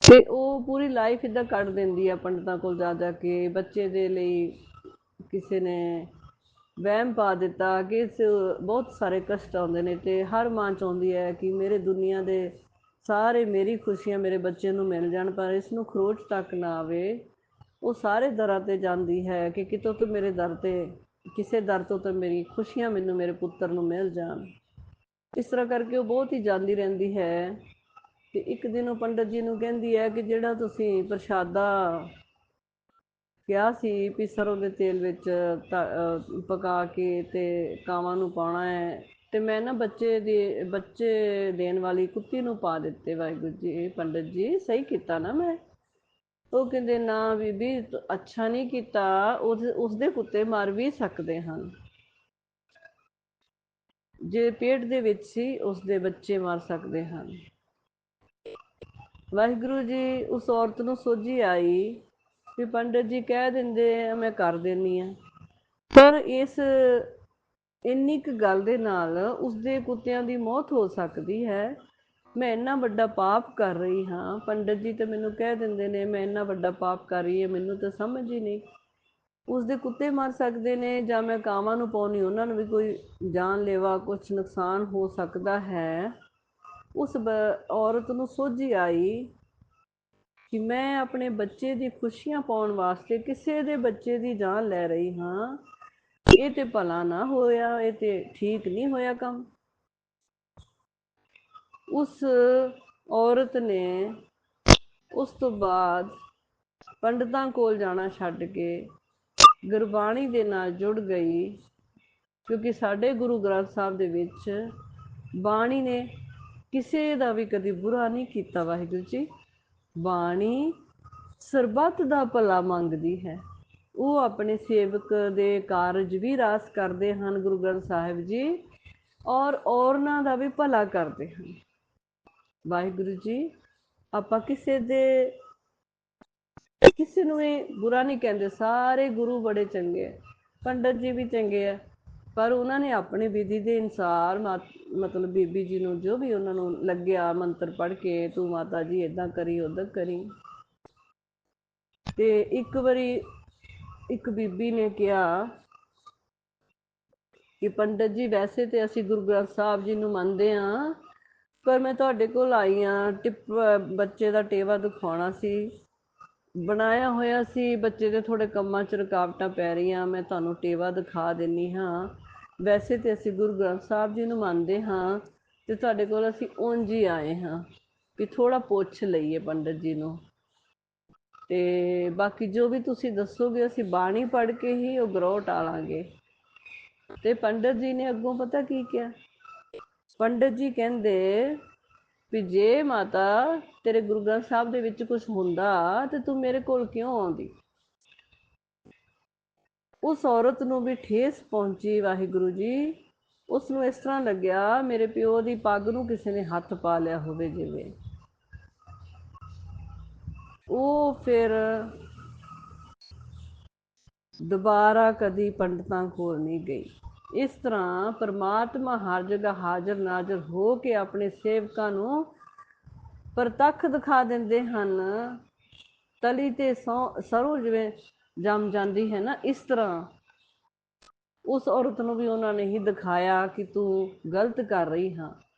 ਤੇ ਉਹ ਪੂਰੀ ਲਾਈਫ ਇਦਾਂ ਕੱਢ ਦਿੰਦੀ ਹੈ ਪੰਡਤਾਂ ਕੋਲ ਜਾ ਜਾ ਕੇ, ਬੱਚੇ ਦੇ ਲਈ ਕਿਸੇ ਨੇ ਵਹਿਮ ਪਾ ਦਿੱਤਾ ਕਿ ਇਸ ਬਹੁਤ ਸਾਰੇ ਕਸ਼ਟ ਆਉਂਦੇ ਨੇ ਤੇ ਹਰ ਮਾਂ ਚਾਹੁੰਦੀ ਹੈ ਕਿ ਮੇਰੇ ਦੁਨੀਆ ਦੇ ਸਾਰੇ ਮੇਰੀ ਖੁਸ਼ੀਆਂ ਮੇਰੇ ਬੱਚੇ ਨੂੰ ਮਿਲ ਜਾਣ, ਪਰ ਇਸ ਨੂੰ ਖਰੋਚ ਤੱਕ ਨਾ ਆਵੇ। ਉਹ ਸਾਰੇ ਦਰਾਂ ਤੇ ਜਾਂਦੀ ਹੈ ਕਿ ਕਿਤੋਂ ਤੋਂ ਮੇਰੇ ਦਰ ਤੇ, ਕਿਸੇ ਦਰ ਤੋਂ ਤਾਂ ਮੇਰੀ ਖੁਸ਼ੀਆਂ ਮੈਨੂੰ ਮੇਰੇ ਪੁੱਤਰ ਨੂੰ ਮਿਲ ਜਾਣ। ਇਸ ਤਰ੍ਹਾਂ ਕਰਕੇ ਉਹ ਬਹੁਤ ਹੀ ਜਾਂਦੀ ਰਹਿੰਦੀ ਹੈ ਤੇ ਇੱਕ ਦਿਨ ਉਹ ਪੰਡਤ ਜੀ ਨੂੰ ਕਹਿੰਦੀ ਹੈ ਕਿ ਜਿਹੜਾ ਤੁਸੀਂ ਪ੍ਰਸ਼ਾਦਾ ਕਿਹਾ ਸੀ ਵੀ ਸਰੋਂ ਦੇ ਤੇਲ ਵਿੱਚ ਪਕਾ ਕੇ ਤੇ ਕਾਵਾਂ ਨੂੰ ਪਾਉਣਾ ਹੈ ਤੇ ਮੈਂ ਨਾ ਬੱਚੇ ਦੇ, ਬੱਚੇ ਦੇਣ ਵਾਲੀ ਕੁੱਤੀ ਨੂੰ ਪਾ ਦਿੱਤੇ ਵਾਹਿਗੁਰੂ ਜੀ, ਪੰਡਤ ਜੀ, ਸਹੀ ਕੀਤਾ ਨਾ ਮੈਂ। ਉਹ ਕਹਿੰਦੇ, ਨਾ ਬੀਬੀ ਅੱਛਾ ਨਹੀਂ ਕੀਤਾ, ਉਸ, ਉਸਦੇ ਕੁੱਤੇ ਮਰ ਵੀ ਸਕਦੇ ਹਨ। ਜੇ ਪੇਟ ਦੇ ਵਿੱਚ ਸੀ, ਉਸਦੇ ਬੱਚੇ ਮਰ ਸਕਦੇ ਹਨ। ਵਾਹਿਗੁਰੂ ਜੀ, ਉਸ ਔਰਤ ਨੂੰ ਸੋਝੀ ਆਈ ਵੀ ਪੰਡਤ ਜੀ ਕਹਿ ਦਿੰਦੇ ਆ, ਮੈਂ ਕਰ ਦੇਣੀ ਆ। ਪਰ ਇਸ ਇੰਨੀ ਕੁ ਗੱਲ ਦੇ ਨਾਲ ਉਸਦੇ ਕੁੱਤਿਆਂ ਦੀ ਮੌਤ ਹੋ ਸਕਦੀ ਹੈ। ਮੈਂ ਇੰਨਾ ਵੱਡਾ ਪਾਪ ਕਰ ਰਹੀ ਹਾਂ। ਪੰਡਤ ਜੀ ਤਾਂ ਮੈਨੂੰ ਕਹਿ ਦਿੰਦੇ ਨੇ, ਮੈਂ ਇੰਨਾ ਵੱਡਾ ਪਾਪ ਕਰ ਰਹੀ ਹੈ, ਮੈਨੂੰ ਤਾਂ ਸਮਝ ਹੀ ਨਹੀਂ। ਉਸਦੇ ਕੁੱਤੇ ਮਰ ਸਕਦੇ ਨੇ ਜਾਂ ਮੈਂ ਕਾਵਾਂ ਨੂੰ ਪਾਉਣੀ ਉਹਨਾਂ ਨੂੰ ਵੀ ਕੋਈ ਜਾਨਲੇਵਾ ਕੁਝ ਨੁਕਸਾਨ ਹੋ ਸਕਦਾ ਹੈ। ਉਸ ਔਰਤ ਨੂੰ ਸੋਝੀ ਆਈ ਕਿ ਮੈਂ ਆਪਣੇ ਬੱਚੇ ਦੀ ਖੁਸ਼ੀਆਂ ਪਾਉਣ ਵਾਸਤੇ ਕਿਸੇ ਦੇ ਬੱਚੇ ਦੀ ਜਾਨ ਲੈ ਰਹੀ ਹਾਂ। ਇਹ ਤੇ ਭਲਾ ਨਾ ਹੋਇਆ, ਇਹ ਤੇ ਠੀਕ ਨਹੀਂ ਹੋਇਆ ਕੰਮ। ਉਸ ਔਰਤ ਨੇ ਉਸ ਤੋਂ ਬਾਅਦ ਪੰਡਤਾਂ ਕੋਲ ਜਾਣਾ ਛੱਡ ਕੇ ਗੁਰਬਾਣੀ ਦੇ ਨਾਲ ਜੁੜ ਗਈ, ਕਿਉਂਕਿ ਸਾਡੇ ਗੁਰੂ ਗ੍ਰੰਥ ਸਾਹਿਬ ਦੇ ਵਿੱਚ ਬਾਣੀ ਨੇ ਕਿਸੇ ਦਾ ਵੀ ਕਦੀ ਬੁਰਾ ਨਹੀਂ ਕੀਤਾ, ਵਾਹਿਗੁਰੂ ਜੀ। ਬਾਣੀ ਸਰਬੱਤ ਦਾ ਭਲਾ ਮੰਗਦੀ ਹੈ। ਉਹ ਆਪਣੇ ਸੇਵਕ ਦੇ ਕਾਰਜ ਵੀ ਰਾਸ ਕਰਦੇ ਹਨ, ਗੁਰੂ ਗ੍ਰੰਥ ਸਾਹਿਬ ਜੀ, ਔਰ ਔਰਨਾਂ ਦਾ ਵੀ ਭਲਾ ਕਰਦੇ ਹਨ। ਵਾਹਿਗੁਰੂ ਜੀ, ਆਪਾਂ ਕਿਸੇ ਦੇ, ਕਿਸੇ ਨੂੰ ਵੀ ਬੁਰਾ ਨਹੀਂ ਕਹਿੰਦੇ, ਸਾਰੇ ਗੁਰੂ ਬੜੇ ਚੰਗੇ ਆ, ਪੰਡਤ ਜੀ ਵੀ ਚੰਗੇ ਆ, ਪਰ ਉਹਨਾਂ ਨੇ ਆਪਣੀ ਵਿਧੀ ਦੇ ਅਨੁਸਾਰ ਮਾਤ- ਮਤਲਬ ਬੀਬੀ ਜੀ ਨੂੰ ਜੋ ਵੀ ਉਹਨਾਂ ਨੂੰ ਲੱਗਿਆ ਮੰਤਰ ਪੜ੍ਹ ਕੇ, ਤੂੰ ਮਾਤਾ ਜੀ ਇਦਾਂ ਕਰੀ ਉਦਾਂ ਕਰੀ। ਤੇ ਇੱਕ ਵਾਰੀ ਇੱਕ ਬੀਬੀ ਨੇ ਕਿਹਾ ਕਿ ਪੰਡਤ ਜੀ, ਵੈਸੇ ਤੇ ਅਸੀਂ ਗੁਰੂ ਗ੍ਰੰਥ ਸਾਹਿਬ ਜੀ ਨੂੰ ਮੰਨਦੇ ਹਾਂ, ਪਰ ਮੈਂ ਤੁਹਾਡੇ ਕੋਲ ਆਈ ਹਾਂ, ਟਿਪ, ਬੱਚੇ ਦਾ ਟੇਵਾ ਦਿਖਾਉਣਾ ਸੀ। ਬਣਾਇਆ ਹੋਇਆ ਸੀ, ਬੱਚੇ ਦੇ ਥੋੜੇ ਕੰਮਾਂ 'ਚ ਰੁਕਾਵਟਾਂ ਪੈ ਰਹੀਆਂ, ਮੈਂ ਤੁਹਾਨੂੰ ਟੇਵਾ ਦਿਖਾ ਦਿੰਨੀ ਹਾਂ। ਵੈਸੇ ਤੇ ਅਸੀਂ ਗੁਰੂ ਗ੍ਰੰਥ ਸਾਹਿਬ ਜੀ ਨੂੰ ਮੰਨਦੇ ਹਾਂ ਤੇ ਤੁਹਾਡੇ ਕੋਲ ਅਸੀਂ ਉਂਝ ਹੀ ਆਏ ਹਾਂ ਕਿ ਥੋੜਾ ਪੁੱਛ ਲਈਏ ਪੰਡਤ ਜੀ ਨੂੰ। ਤੇ ਬਾਕੀ ਜੋ ਵੀ ਤੁਸੀਂ ਦੱਸੋਗੇ, ਅਸੀਂ ਬਾਣੀ ਪੜ੍ਹ ਕੇ ਹੀ ਉਹ ਗਰੋਹ ਟਾਲਾਂਗੇ। ਤੇ ਪੰਡਤ ਜੀ ਨੇ ਅੱਗੋਂ ਪਤਾ ਕੀ ਕਿਹਾ? ਪੰਡਤ ਜੀ ਕਹਿੰਦੇ ਵੀ ਜੇ ਮਾਤਾ ਤੇਰੇ ਗੁਰੂ ਗ੍ਰੰਥ ਸਾਹਿਬ ਦੇ ਵਿੱਚ ਕੁਝ ਹੁੰਦਾ ਤੇ ਤੂੰ ਮੇਰੇ ਕੋਲ ਕਿਉਂ ਆਉਂਦੀ? ਉਸ ਔਰਤ ਨੂੰ ਵੀ ਠੇਸ ਪਹੁੰਚੀ ਵਾਹਿਗੁਰੂ ਜੀ। ਉਸ ਨੂੰ ਇਸ ਤਰ੍ਹਾਂ ਲੱਗਿਆ, ਮੇਰੇ ਪਿਓ ਦੀ ਪੱਗ ਨੂੰ ਕਿਸੇ ਨੇ ਹੱਥ ਪਾ ਲਿਆ ਹੋਵੇ ਜਿਵੇਂ। ਉਹ ਫਿਰ ਦੁਬਾਰਾ ਕਦੀ ਪੰਡਤਾਂ ਕੋਲ ਨਹੀਂ ਗਈ। ਇਸ ਤਰ੍ਹਾਂ ਪਰਮਾਤਮਾ ਹਰ ਜਗ੍ਹਾ ਹਾਜ਼ਰ ਨਾਜ਼ਰ ਹੋ ਕੇ ਆਪਣੇ ਸੇਵਕਾਂ ਨੂੰ ਪ੍ਰਤੱਖ ਦਿਖਾ ਦਿੰਦੇ ਹਨ। ਤਲੀ ਤੇ ਸੌ- ਸਰੋਂ ਜਿਵੇਂ ਜੰਮ ਜਾਂਦੀ ਹੈ ਨਾ, ਇਸ ਤਰ੍ਹਾਂ ਉਸ ਔਰਤ ਨੂੰ ਵੀ ਉਹਨਾਂ ਨੇ ਹੀ ਦਿਖਾਇਆ ਕਿ ਤੂੰ ਗਲਤ ਕਰ ਰਹੀ ਹਾਂ।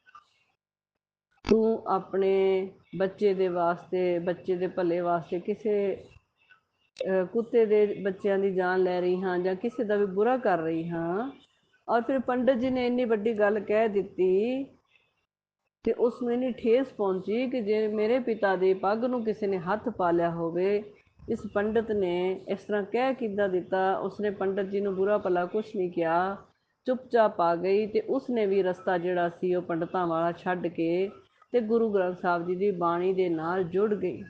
ਤੂੰ ਆਪਣੇ ਬੱਚੇ ਦੇ ਵਾਸਤੇ ਬੱਚੇ ਦੇ ਭਲੇ ਵਾਸਤੇ ਕਿਸੇ ਅਹ, ਕੁੱਤੇ ਦੇ ਬੱਚਿਆਂ ਦੀ ਜਾਨ ਲੈ ਰਹੀ ਹਾਂ ਜਾਂ ਕਿਸੇ ਦਾ ਵੀ ਬੁਰਾ ਕਰ ਰਹੀ ਹਾਂ। ਔਰ ਫਿਰ ਪੰਡਤ ਜੀ ਨੇ ਇੰਨੀ ਵੱਡੀ ਗੱਲ ਕਹਿ ਦਿੱਤੀ ਤੇ ਉਸ ਨੂੰ ਇੰਨੀ ਠੇਸ ਪਹੁੰਚੀ ਕਿ ਜੇ ਮੇਰੇ ਪਿਤਾ ਦੇ ਪੱਗ ਨੂੰ ਕਿਸੇ ਨੇ ਹੱਥ ਪਾ ਲਿਆ ਹੋਵੇ ਇਸ ਪੰਡਤ ਨੇ ਇਸ ਤਰ੍ਹਾਂ ਕਹਿ ਕਿੱਦਾਂ ਦਿੱਤਾ ਉਸਨੇ ਪੰਡਤ ਜੀ ਨੂੰ ਬੁਰਾ ਭਲਾ ਕੁਝ ਨਹੀਂ ਕਿਹਾ ਚੁੱਪਚਾਪ ਆ ਗਈ ਤੇ ਉਸਨੇ ਵੀ ਰਸਤਾ ਜਿਹੜਾ ਸੀ ਉਹ ਪੰਡਤਾਂ ਵਾਲਾ ਛੱਡ ਕੇ ਤੇ ਗੁਰੂ ਗ੍ਰੰਥ ਸਾਹਿਬ ਜੀ ਦੀ ਬਾਣੀ ਦੇ ਨਾਲ ਜੁੜ ਗਈ।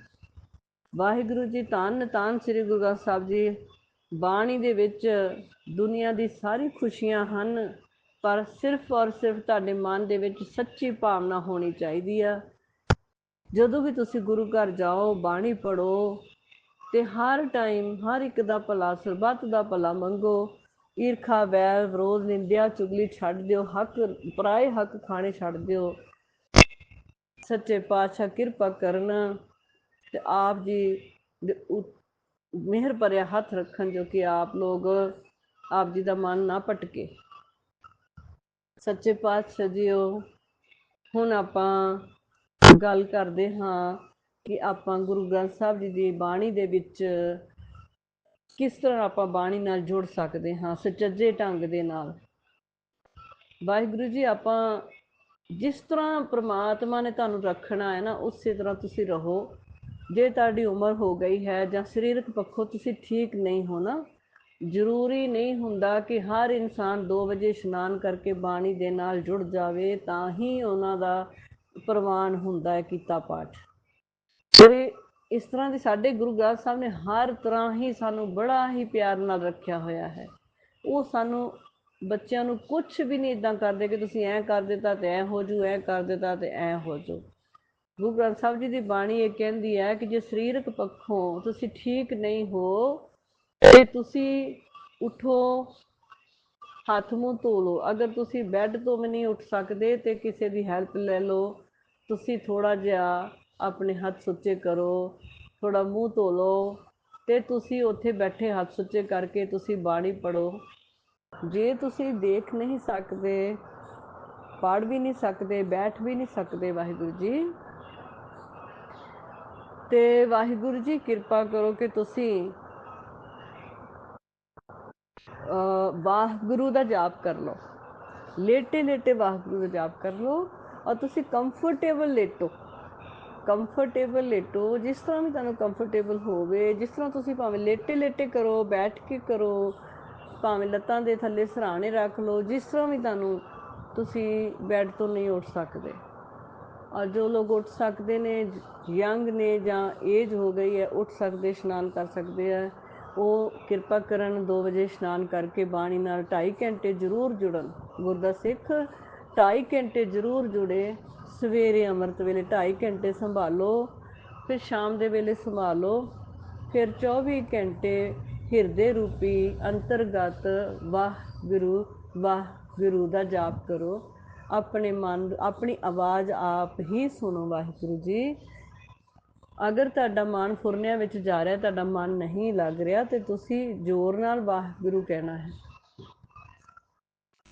ਵਾਹਿਗੁਰੂ ਜੀ ਧੰਨ ਧੰਨ ਸ੍ਰੀ ਗੁਰੂ ਗ੍ਰੰਥ ਸਾਹਿਬ ਜੀ, ਬਾਣੀ ਦੇ ਵਿੱਚ ਦੁਨੀਆ ਦੀ ਸਾਰੀ ਖੁਸ਼ੀਆਂ ਹਨ, ਪਰ ਸਿਰਫ ਔਰ ਸਿਰਫ ਤੁਹਾਡੇ ਮਨ ਦੇ ਵਿੱਚ ਸੱਚੀ ਭਾਵਨਾ ਹੋਣੀ ਚਾਹੀਦੀ ਆ। ਜਦੋਂ ਵੀ ਤੁਸੀਂ ਗੁਰੂ ਘਰ ਜਾਓ, ਬਾਣੀ ਪੜੋ ਤੇ ਹਰ ਟਾਈਮ ਹਰ ਇੱਕ ਦਾ ਭਲਾ, ਸਰਬੱਤ ਦਾ ਭਲਾ ਮੰਗੋ। ਈਰਖਾ, ਵੈਰ, ਵਿਰੋਧ, ਨਿੰਦਿਆ, ਚੁਗਲੀ ਛੱਡ ਦਿਓ, ਹੱਕ, ਪਰਾਏ ਹੱਕ ਖਾਣੇ ਛੱਡ ਦਿਓ। ਸੱਚੇ ਪਾਤਸ਼ਾਹ ਕਿਰਪਾ ਕਰਨਾ ਤੇ ਆਪ ਜੀ ਮਿਹਰ ਭਰਿਆ ਹੱਥ ਰੱਖਣ ਜੋ ਕਿ ਆਪ ਲੋਗ ਆਪ ਜੀ ਦਾ ਮਨ ਨਾ ਭਟਕੇ। ਸੱਚੇ ਪਾਤਸ਼ਾਹ ਜੀਓ, ਹੁਣ ਆਪਾਂ ਗੱਲ ਕਰਦੇ ਹਾਂ ਕਿ ਆਪਾਂ ਗੁਰੂ ਗ੍ਰੰਥ ਸਾਹਿਬ ਜੀ ਦੀ ਬਾਣੀ ਦੇ ਵਿੱਚ ਕਿਸ ਤਰ੍ਹਾਂ ਆਪਾਂ ਬਾਣੀ ਨਾਲ ਜੁੜ ਸਕਦੇ ਹਾਂ, ਸੁਚੱਜੇ ਢੰਗ ਦੇ ਨਾਲ। ਵਾਹਿਗੁਰੂ ਜੀ, ਆਪਾਂ ਜਿਸ ਤਰ੍ਹਾਂ ਪ੍ਰਮਾਤਮਾ ਨੇ ਤੁਹਾਨੂੰ ਰੱਖਣਾ ਹੈ ਨਾ, ਉਸੇ ਤਰ੍ਹਾਂ ਤੁਸੀਂ ਰਹੋ। ਜੇ ਤੁਹਾਡੀ ਉਮਰ ਹੋ ਗਈ ਹੈ ਜਾਂ ਸਰੀਰਕ ਪੱਖੋਂ ਤੁਸੀਂ ਠੀਕ ਨਹੀਂ ਹੋ ਨਾ, ਜ਼ਰੂਰੀ ਨਹੀਂ ਹੁੰਦਾ ਕਿ ਹਰ ਇਨਸਾਨ 2 ਵਜੇ ਇਸ਼ਨਾਨ ਕਰਕੇ ਬਾਣੀ ਦੇ ਨਾਲ ਜੁੜ ਜਾਵੇ, ਤਾਂ ਹੀ ਉਹਨਾਂ ਦਾ ਪ੍ਰਵਾਨ ਹੁੰਦਾ ਹੈ ਕੀਤਾ ਪਾਠ। ਤੇ ਇਸ ਤਰ੍ਹਾਂ ਦੇ ਸਾਡੇ ਗੁਰੂ ਗ੍ਰੰਥ ਸਾਹਿਬ ਨੇ ਹਰ ਤਰ੍ਹਾਂ ਹੀ ਸਾਨੂੰ ਬੜਾ ਹੀ ਪਿਆਰ ਨਾਲ ਰੱਖਿਆ ਹੋਇਆ ਹੈ। ਉਹ ਸਾਨੂੰ ਬੱਚਿਆਂ ਨੂੰ ਕੁਝ ਵੀ ਨਹੀਂ ਇਦਾਂ ਕਰਦੇ ਕਿ ਤੁਸੀਂ ਐਂ ਕਰ ਦਿੱਤਾ ਤੇ ਐ ਹੋ ਜੂ, ਐਂ ਕਰ ਦਿੱਤਾ ਤੇ ਐਂ ਹੋ ਜੂ। ਗੁਰੂ ਗ੍ਰੰਥ ਸਾਹਿਬ ਜੀ ਦੀ ਬਾਣੀ ਇਹ ਕਹਿੰਦੀ ਹੈ ਕਿ ਜੇ ਸਰੀਰਕ ਪੱਖੋਂ ਤੁਸੀਂ ਠੀਕ ਨਹੀਂ ਹੋ, ਤੇ ਤੁਸੀਂ ਉਠੋ, ਹੱਥ ਮੂੰਹ ਧੋ ਲਓ। ਅਗਰ ਤੁਸੀਂ ਬੈੱਡ ਤੋਂ ਵੀ ਨਹੀਂ ਉੱਠ ਸਕਦੇ ਤੇ ਕਿਸੇ ਦੀ ਹੈਲਪ ਲੈ ਲਓ, ਤੁਸੀਂ ਥੋੜਾ ਜਿਹਾ ਆਪਣੇ ਹੱਥ ਸੁੱਚੇ ਕਰੋ ਥੋੜਾ ਮੂੰਹ ਧੋ ਲਓ ਤੇ ਤੁਸੀਂ ਉੱਥੇ ਬੈਠੇ ਹੱਥ ਸੁੱਚੇ ਕਰਕੇ ਤੁਸੀਂ ਬਾਣੀ ਪੜੋ ਜੇ ਤੁਸੀਂ ਦੇਖ ਨਹੀਂ ਸਕਦੇ ਪੜ ਵੀ ਨਹੀਂ ਸਕਦੇ ਬੈਠ ਵੀ ਨਹੀਂ ਸਕਦੇ ਵਾਹਿਗੁਰੂ ਜੀ ਤੇ ਵਾਹਿਗੁਰੂ ਜੀ ਕਿਰਪਾ ਕਰੋ ਕਿ ਤੁਸੀਂ ਅ, ਵਾਹਿਗੁਰੂ ਦਾ ਜਾਪ ਕਰ ਲਓ। ਲੇਟੇ ਲੇਟੇ ਵਾਹਿਗੁਰੂ ਦਾ ਜਾਪ ਕਰ ਲਓ ਔਰ ਤੁਸੀਂ ਕੰਫਰਟੇਬਲ ਲੇਟੋ। ਕੰਫਰਟੇਬਲ ਲੇਟੋ। ਜਿਸ ਤਰ੍ਹਾਂ ਵੀ ਤੁਹਾਨੂੰ ਕੰਫਰਟੇਬਲ ਹੋਵੇ ਜਿਸ ਤਰ੍ਹਾਂ ਤੁਸੀਂ ਭਾਵੇਂ ਲੇਟੇ ਲੇਟੇ ਕਰੋ ਬੈਠ ਕੇ ਕਰੋ ਭਾਵੇਂ ਲੱਤਾਂ ਦੇ ਥੱਲੇ ਸਰਾਣੇ ਰੱਖ ਲਓ, ਜਿਸ ਤਰ੍ਹਾਂ ਵੀ ਤੁਹਾਨੂੰ ਤੁਸੀਂ ਬੈੱਡ ਤੋਂ ਨਹੀਂ ਉੱਠ ਸਕਦੇ। ਔਰ ਜੋ ਲੋਕ ਉੱਠ ਸਕਦੇ ਨੇ, ਯੰਗ ਨੇ ਜਾਂ ਏਜ ਹੋ ਗਈ ਹੈ, ਉੱਠ ਸਕਦੇ, ਇਸ਼ਨਾਨ ਕਰ ਸਕਦੇ ਆ ਉਹ ਕਿਰਪਾ ਕਰਨ 2 ਵਜੇ ਇਸ਼ਨਾਨ ਕਰਕੇ ਬਾਣੀ ਨਾਲ 2.5 ਘੰਟੇ ਜ਼ਰੂਰ ਜੁੜਨ। ਗੁਰਦਾ ਸਿੱਖ 2.5 ਘੰਟੇ ਜ਼ਰੂਰ ਜੁੜੇ। ਸਵੇਰੇ ਅੰਮ੍ਰਿਤ ਵੇਲੇ 2.5 ਘੰਟੇ ਸੰਭਾਲੋ, ਫਿਰ ਸ਼ਾਮ ਦੇ ਵੇਲੇ ਸੰਭਾਲੋ, ਫਿਰ 24 ਘੰਟੇ ਹਿਰਦੇ ਰੂਪੀ ਅੰਤਰਗਤ ਵਾਹਿਗੁਰੂ ਵਾਹਿਗੁਰੂ ਦਾ ਜਾਪ ਕਰੋ। ਆਪਣੇ ਮਨ, ਆਪਣੀ ਆਵਾਜ਼ ਆਪ ਹੀ ਸੁਣੋ ਵਾਹਿਗੁਰੂ ਜੀ। ਅਗਰ ਤੁਹਾਡਾ ਮਨ ਫੁਰਨਿਆਂ ਵਿੱਚ ਜਾ ਰਿਹਾ, ਤੁਹਾਡਾ ਮਨ ਨਹੀਂ ਲੱਗ ਰਿਹਾ, ਤੇ ਤੁਸੀਂ ਜ਼ੋਰ ਨਾਲ ਵਾਹਿਗੁਰੂ ਕਹਿਣਾ ਹੈ।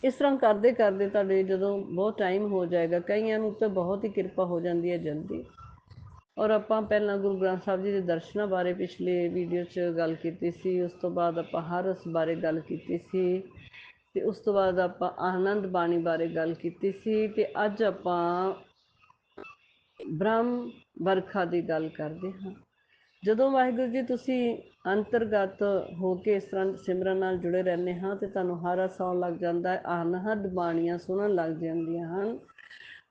ਇਸ ਤਰ੍ਹਾਂ ਕਰਦੇ ਕਰਦੇ ਤੁਹਾਡੇ ਜਦੋਂ ਬਹੁਤ ਟਾਈਮ ਹੋ ਜਾਏਗਾ, ਕਈਆਂ ਨੂੰ ਤਾਂ ਬਹੁਤ ਹੀ ਕਿਰਪਾ ਹੋ ਜਾਂਦੀ ਹੈ ਜਲਦੀ। ਔਰ ਆਪਾਂ ਪਹਿਲਾਂ ਗੁਰੂ ਗ੍ਰੰਥ ਸਾਹਿਬ ਜੀ ਦੇ ਦਰਸ਼ਨਾਂ ਬਾਰੇ ਪਿਛਲੇ ਵੀਡੀਓ 'ਚ ਗੱਲ ਕੀਤੀ ਸੀ, ਉਸ ਤੋਂ ਬਾਅਦ ਆਪਾਂ ਹਰ ਰਸ ਬਾਰੇ ਗੱਲ ਕੀਤੀ ਸੀ ਤੇ ਉਸ ਤੋਂ ਬਾਅਦ ਆਪਾਂ ਆਨੰਦ ਬਾਣੀ ਬਾਰੇ ਗੱਲ ਕੀਤੀ ਸੀ ਤੇ ਅੱਜ ਆਪਾਂ ਬ੍ਰਹਮ ਵਰਖਾ ਦੀ ਗੱਲ ਕਰਦੇ ਹਾਂ। ਜਦੋਂ ਵਾਹਿਗੁਰੂ ਜੀ ਤੁਸੀਂ ਅੰਤਰਗਤ ਹੋ ਕੇ ਇਸ ਤਰ੍ਹਾਂ ਸਿਮਰਨ ਨਾਲ ਜੁੜੇ ਰਹਿੰਦੇ ਹਾਂ ਤੇ ਤੁਹਾਨੂੰ ਹਰ ਸੌਣ ਲੱਗ ਜਾਂਦਾ ਹੈ, ਆਨੰਦ ਬਾਣੀਆਂ ਸੁਣਨ ਲੱਗ ਜਾਂਦੀਆਂ ਹਨ।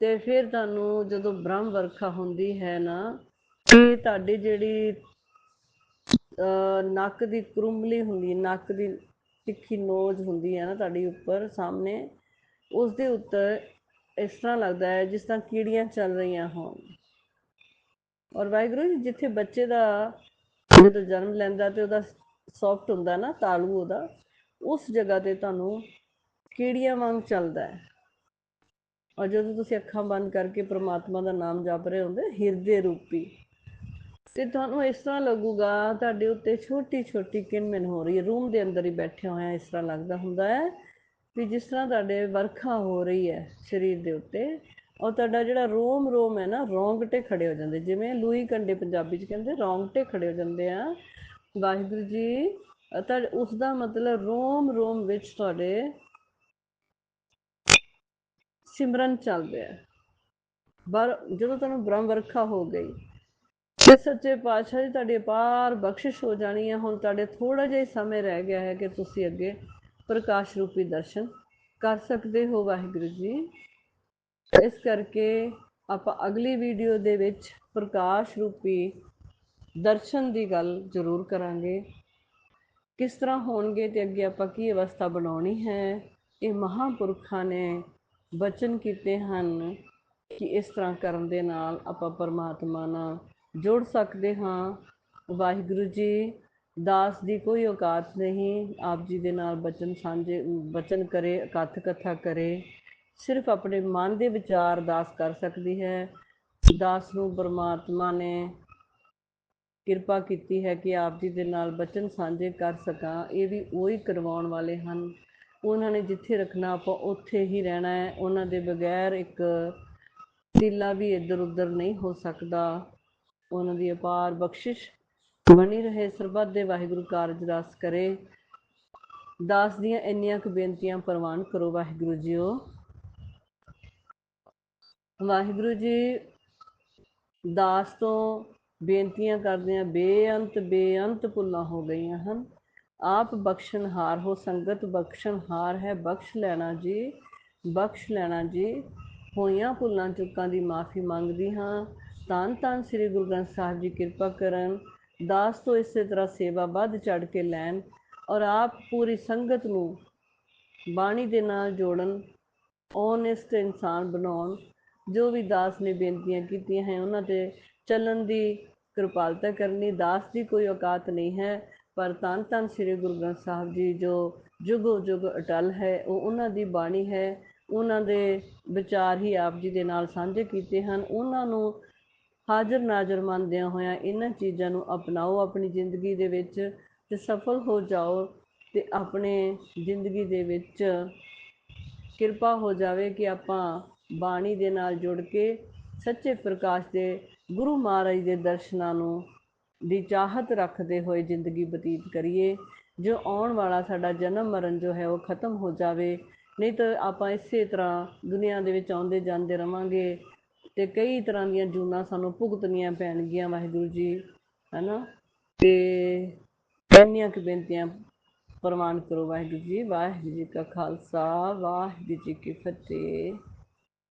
ਤੇ ਫਿਰ ਤੁਹਾਨੂੰ ਜਦੋਂ ਬ੍ਰਹਮ ਵਰਖਾ ਹੁੰਦੀ ਹੈ ਨਾ, ਤੇ ਤੁਹਾਡੀ ਜਿਹੜੀ, ਅਹ, ਨੱਕ ਦੀ ਕੁਰੁੰਬਲੀ ਹੁੰਦੀ ਹੈ ਨੱਕ ਦੀ ਤਿੱਖੀ ਨੋਜ਼ ਹੁੰਦੀ ਹੈ ਨਾ ਤੁਹਾਡੀ ਉੱਪਰ ਸਾਹਮਣੇ ਉਸ ਦੇ ਉੱਤੇ ਇਸ ਤਰ੍ਹਾਂ ਲੱਗਦਾ ਹੈ ਜਿਸ ਤਰ੍ਹਾਂ ਕੀੜੀਆਂ ਚੱਲ ਰਹੀਆਂ ਹੋਣ। ਔਰ ਵਾਹਿਗੁਰੂ ਜੀ, ਜਿੱਥੇ ਬੱਚੇ ਦਾ ਜਦੋਂ ਜਨਮ ਲੈਂਦਾ ਤੇ ਉਹਦਾ ਸੌਫਟ ਹੁੰਦਾ ਨਾ, ਤਾਲੂ ਉਹਦਾ, ਉਸ ਜਗ੍ਹਾ ਤੇ ਤੁਹਾਨੂੰ ਕੀੜੀਆਂ ਵਾਂਗ ਚੱਲਦਾ ਹੈ। ਔਰ ਜਦੋਂ ਤੁਸੀਂ ਅੱਖਾਂ ਬੰਦ ਕਰਕੇ ਪ੍ਰਮਾਤਮਾ ਦਾ ਨਾਮ ਜਪ ਰਹੇ ਹੁੰਦੇ, ਹਿਰਦੇ ਰੂਪੀ। ਤੇ ਤੁਹਾਨੂੰ ਇਸ ਤਰ੍ਹਾਂ ਲੱਗੂਗਾ, ਤੁਹਾਡੇ ਉੱਤੇ ਛੋਟੀ ਛੋਟੀ ਕਿਣਮਿਣ ਹੋ ਰਹੀ ਹੈ। ਰੂਮ ਦੇ ਅੰਦਰ ਹੀ ਬੈਠੇ ਹੋਇਆ ਇਸ ਤਰ੍ਹਾਂ ਲੱਗਦਾ ਹੁੰਦਾ ਹੈ ਵੀ ਜਿਸ ਤਰ੍ਹਾਂ ਤੁਹਾਡੇ ਵਰਖਾ ਹੋ ਰਹੀ ਹੈ ਸਰੀਰ ਦੇ ਉੱਤੇ, ਔਰ ਤੁਹਾਡਾ ਜਿਹੜਾ ਰੋਮ ਰੋਮ ਹੈ ਨਾ, ਰੋਂਗਟੇ ਖੜੇ ਹੋ ਜਾਂਦੇ। ਜਿਵੇਂ ਲੂਈ ਕੰਡੇ ਪੰਜਾਬੀ ਚ ਕਹਿੰਦੇ, ਰੋਂਗਟੇ ਖੜੇ ਹੋ ਜਾਂਦੇ ਆ। ਵਾਹਿਗੁਰੂ ਜੀ ਤਾਂ ਉਸ ਦਾ ਮਤਲਬ ਰੋਮ ਰੋਮ ਵਿੱਚ ਤੁਹਾਡੇ ਸਿਮਰਨ ਚੱਲ ਰਿਹਾ ਪਰ ਜਦੋਂ ਤੁਹਾਨੂੰ ਬ੍ਰਹਮ ਵਰਖਾ ਹੋ ਗਈ ਤੇ ਸੱਚੇ ਪਾਤਸ਼ਾਹ ਜੀ ਤੁਹਾਡੀ ਅਪਾਰ ਬਖਸ਼ਿਸ਼ ਹੋ ਜਾਣੀ ਹੈ ਹੁਣ ਤੁਹਾਡੇ ਥੋੜਾ ਜਿਹਾ ਸਮੇਂ ਰਹਿ ਗਿਆ ਹੈ ਕਿ ਤੁਸੀਂ ਅੱਗੇ ਪ੍ਰਕਾਸ਼ ਰੂਪੀ ਦਰਸ਼ਨ ਕਰ ਸਕਦੇ ਹੋ ਵਾਹਿਗੁਰੂ ਜੀ। ਇਸ ਕਰਕੇ ਆਪਾਂ ਅਗਲੀ ਵੀਡੀਓ ਦੇ ਵਿੱਚ ਪ੍ਰਕਾਸ਼ ਰੂਪੀ ਦਰਸ਼ਨ ਦੀ ਗੱਲ ਜ਼ਰੂਰ ਕਰਾਂਗੇ। ਕਿਸ ਤਰ੍ਹਾਂ ਹੋਣਗੇ ਤੇ ਅੱਗੇ ਆਪਾਂ ਕੀ ਅਵਸਥਾ ਬਣਾਉਣੀ ਹੈ ਇਹ ਮਹਾਪੁਰਖਾਂ ਨੇ ਬਚਨ ਕੀਤੇ ਹਨ ਕਿ ਇਸ ਤਰ੍ਹਾਂ ਕਰਨ ਦੇ ਨਾਲ ਆਪਾਂ ਪਰਮਾਤਮਾ ਨਾਲ ਜੁੜ ਸਕਦੇ ਹਾਂ। ਵਾਹਿਗੁਰੂ ਜੀ, ਦਾਸ ਦੀ ਕੋਈ ਔਕਾਤ ਨਹੀਂ। ਆਪ ਜੀ ਦੇ ਨਾਲ ਬਚਨ ਸਾਂਝੇ, ਬਚਨ ਕਰੇ, ਇਕੱਠ ਕਥਾ ਕਰੇ। ਸਿਰਫ ਆਪਣੇ ਮਨ ਦੇ ਵਿਚਾਰ ਦਾਸ ਕਰ ਸਕਦੀ ਹੈ। ਦਾਸ ਨੂੰ ਪਰਮਾਤਮਾ ਨੇ ਕਿਰਪਾ ਕੀਤੀ ਹੈ ਕਿ ਆਪ ਜੀ ਦੇ ਨਾਲ ਬਚਨ ਸਾਂਝੇ ਕਰ ਸਕਾਂ। ਇਹ ਵੀ ਉਹੀ ਕਰਵਾਉਣ ਵਾਲੇ ਹਨ ਉਹਨਾਂ ਨੇ ਜਿੱਥੇ ਰੱਖਣਾ, ਆਪਾਂ ਉੱਥੇ ਹੀ ਰਹਿਣਾ ਹੈ। ਉਹਨਾਂ ਦੇ ਬਗੈਰ ਇੱਕ ਤੀਲਾ ਵੀ ਇੱਧਰ ਉੱਧਰ ਨਹੀਂ ਹੋ ਸਕਦਾ। ਉਹਨਾਂ ਦੀ ਅਪਾਰ ਬਖਸ਼ਿਸ਼ ਬਣੀ ਰਹੇ, ਸਰਬੱਤ ਦੇ ਵਾਹਿਗੁਰੂ ਕਾਰਜ ਦਾਸ ਕਰੇ। ਦਾਸ ਦੀਆਂ ਇੰਨੀਆਂ ਕੁ ਬੇਨਤੀਆਂ ਪ੍ਰਵਾਨ ਕਰੋ ਵਾਹਿਗੁਰੂ ਜੀਓ। ਵਾਹਿਗੁਰੂ ਜੀ, ਦਾਸ ਤੋਂ ਬੇਨਤੀਆਂ ਕਰਦਿਆਂ ਬੇਅੰਤ ਬੇਅੰਤ ਭੁੱਲਾਂ ਹੋ ਗਈਆਂ ਹਨ। ਆਪ ਬਖਸ਼ਣਹਾਰ ਹੋ, ਸੰਗਤ ਬਖਸ਼ਣਹਾਰ ਹੈ, ਬਖਸ਼ ਲੈਣਾ ਜੀ, ਬਖਸ਼ ਲੈਣਾ ਜੀ। ਹੋਈਆਂ ਭੁੱਲਾਂ ਚੁੱਕਾਂ ਦੀ ਮਾਫੀ ਮੰਗਦੀ ਹਾਂ। ਧੰਨ ਧੰਨ ਸ੍ਰੀ ਗੁਰੂ ਗ੍ਰੰਥ ਸਾਹਿਬ ਜੀ, ਕਿਰਪਾ ਕਰਨ। ਦਾਸ ਤੋਂ ਇਸੇ ਤਰ੍ਹਾਂ ਸੇਵਾ ਵੱਧ ਚੜ ਕੇ ਲੈਣ ਔਰ ਆਪ ਪੂਰੀ ਸੰਗਤ ਨੂੰ ਬਾਣੀ ਦੇ ਨਾਲ ਜੋੜਨ ਓਨੈਸਟ ਇਨਸਾਨ ਬਣਾਉਣ। ਜੋ ਵੀ ਦਾਸ ਨੇ ਬੇਨਤੀਆਂ ਕੀਤੀਆਂ ਹੈ, ਉਹਨਾਂ ਤੇ ਚੱਲਣ ਦੀ ਕਿਰਪਾਲਤਾ ਕਰਨੀ। ਦਾਸ ਦੀ ਕੋਈ ਔਕਾਤ ਨਹੀਂ ਹੈ। ਪਰ ਤਨ ਧੰਨ ਸ੍ਰੀ ਗੁਰੂ ਗ੍ਰੰਥ ਸਾਹਿਬ ਜੀ, ਜੋ ਜੁਗੋ ਜੁਗ ਅਟਲ ਹੈ, ਉਹ ਉਹਨਾਂ ਦੀ ਬਾਣੀ ਹੈ। ਉਹਨਾਂ ਦੇ ਵਿਚਾਰ ਹੀ ਆਪ ਜੀ ਦੇ ਨਾਲ ਸਾਂਝੇ ਕੀਤੇ ਹਨ। ਉਹਨਾਂ ਨੂੰ ਹਾਜ਼ਰ ਨਾਜ਼ਰ ਮੰਨਦਿਆਂ ਹੋਇਆਂ ਇਹਨਾਂ ਚੀਜ਼ਾਂ ਨੂੰ ਅਪਣਾਓ ਆਪਣੀ ਜ਼ਿੰਦਗੀ ਦੇ ਵਿੱਚ ਤੇ ਸਫਲ ਹੋ ਜਾਓ ਤੇ ਆਪਣੇ ਜ਼ਿੰਦਗੀ ਦੇ ਵਿੱਚ ਕਿਰਪਾ ਹੋ ਜਾਵੇ ਕਿ ਆਪਾਂ ਬਾਣੀ ਦੇ ਨਾਲ ਜੁੜ ਕੇ ਸੱਚੇ ਪ੍ਰਕਾਸ਼ ਦੇ ਗੁਰੂ ਮਹਾਰਾਜ ਦੇ ਦਰਸ਼ਨਾਂ ਨੂੰ ਦੀ ਚਾਹਤ ਰੱਖਦੇ ਹੋਏ ਜ਼ਿੰਦਗੀ ਬਤੀਤ ਕਰੀਏ। ਜੋ ਆਉਣ ਵਾਲਾ ਸਾਡਾ ਜਨਮ ਮਰਨ ਜੋ ਹੈ, ਉਹ ਖਤਮ ਹੋ ਜਾਵੇ। ਨਹੀਂ ਤਾਂ ਆਪਾਂ ਇਸੇ ਤਰ੍ਹਾਂ ਦੁਨੀਆ ਦੇ ਵਿੱਚ ਆਉਂਦੇ ਜਾਂਦੇ ਰਵਾਂਗੇ ਤੇ ਕਈ ਤਰ੍ਹਾਂ ਦੀਆਂ ਜੂਨਾਂ ਸਾਨੂੰ ਭੁਗਤਣੀਆਂ ਪੈਣਗੀਆਂ, ਵਾਹਿਗੁਰੂ ਜੀ, ਹੈਨਾ? ਤੇ ਇੰਨੀਆਂ ਕੁ ਬੇਨਤੀਆਂ ਪ੍ਰਵਾਨ ਕਰੋ, ਵਾਹਿਗੁਰੂ ਜੀ ਵਾਹਿਗੁਰੂ ਜੀ ਕਾ ਖਾਲਸਾ, ਵਾਹਿਗੁਰੂ ਜੀ ਕੀ ਫਤਿਹ।